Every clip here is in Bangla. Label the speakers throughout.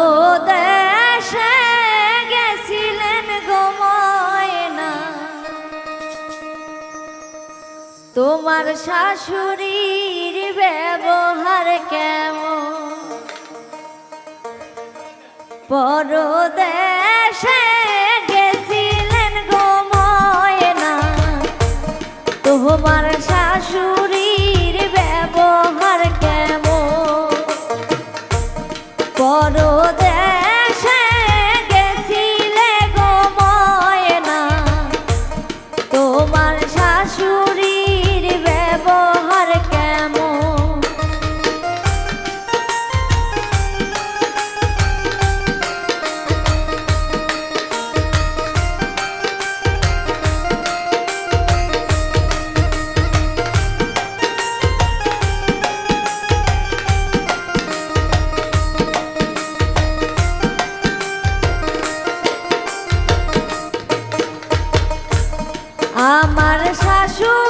Speaker 1: পরদেশে গেছিলেন গোমায়না তোমার শাশুড়ির ব্যবহার কেমন? পরদেশে গেছিলেন গোমায়না তোমার শাশুড়ি jour.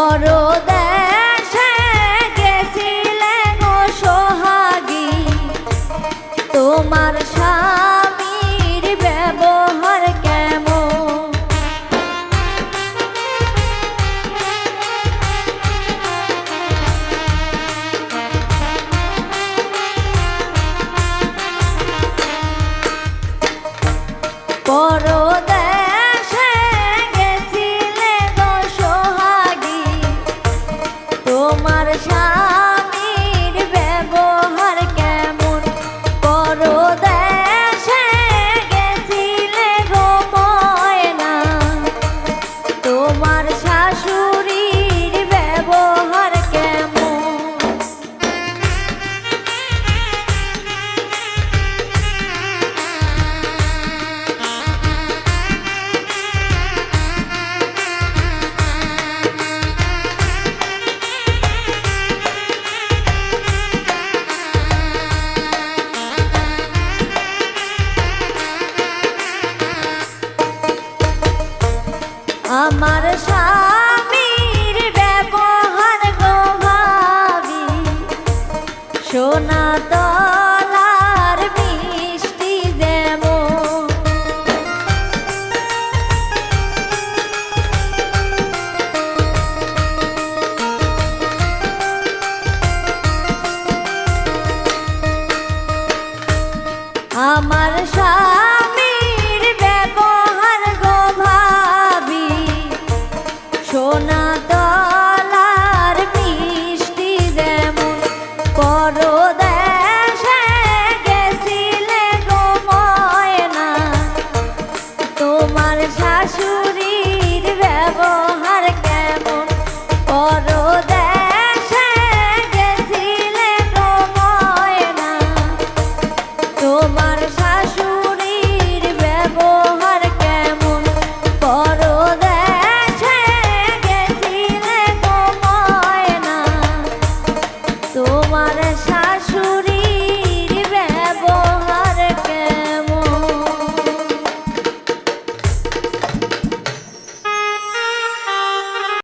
Speaker 1: বড় আমার সা